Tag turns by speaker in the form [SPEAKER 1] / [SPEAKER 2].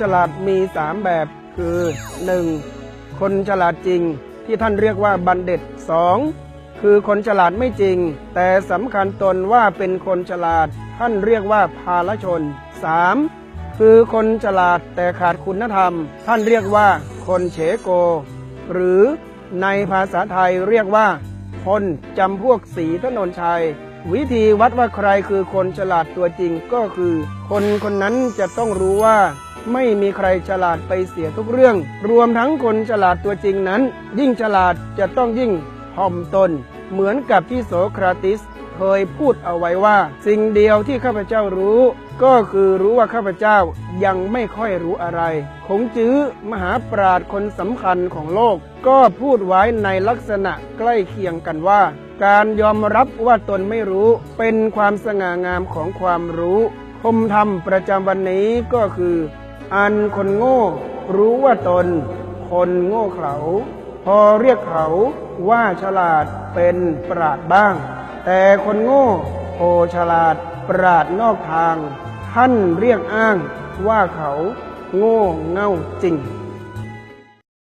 [SPEAKER 1] ฉลาดมีสามแบบคือ 1. คนฉลาดจริงที่ท่านเรียกว่าบัณฑิต 2. คือคนฉลาดไม่จริง แต่สำคัญตนว่าเป็นคนฉลาด ท่านเรียกว่าภาลชน 3. คือคนฉลาดแต่ขาดคุณธรรม ท่านเรียกว่าคนเฉโก หรือในภาษาไทยเรียกว่า คนจำพวกสีถนนชัย วิธีวัดว่าใครคือคนฉลาดตัวจริงก็คือ คนคนนั้นจะต้องรู้ว่า ไม่มีใครฉลาดไปเสียทุกเรื่อง รวมทั้งคนฉลาดตัวจริงนั้น ยิ่งฉลาดจะต้องยิ่งถ่อมตน เหมือนกับที่โสคราติสเคยพูดเอาไว้ว่า สิ่งเดียวที่ข้าพเจ้ารู้ ก็คือรู้ว่าข้าพเจ้ายังไม่ค่อยรู้อะไร คงจื้อมหาปราชญ์คนสำคัญของโลก ก็พูดไว้ในลักษณะใกล้เคียงกันว่า การยอมรับว่าตนไม่รู้เป็นความสง่างามของความรู้คมธรรมประจำวันนี้ก็คือ อันคนโง่ รู้ว่าตน คนโง่เขา พอเรียกเขาว่าฉลาดเป็นปราดบ้าง แต่คนโง่โอฉลาดปราดนอกทาง ท่านเรียกอ้างว่าเขา โง่เง่าจริง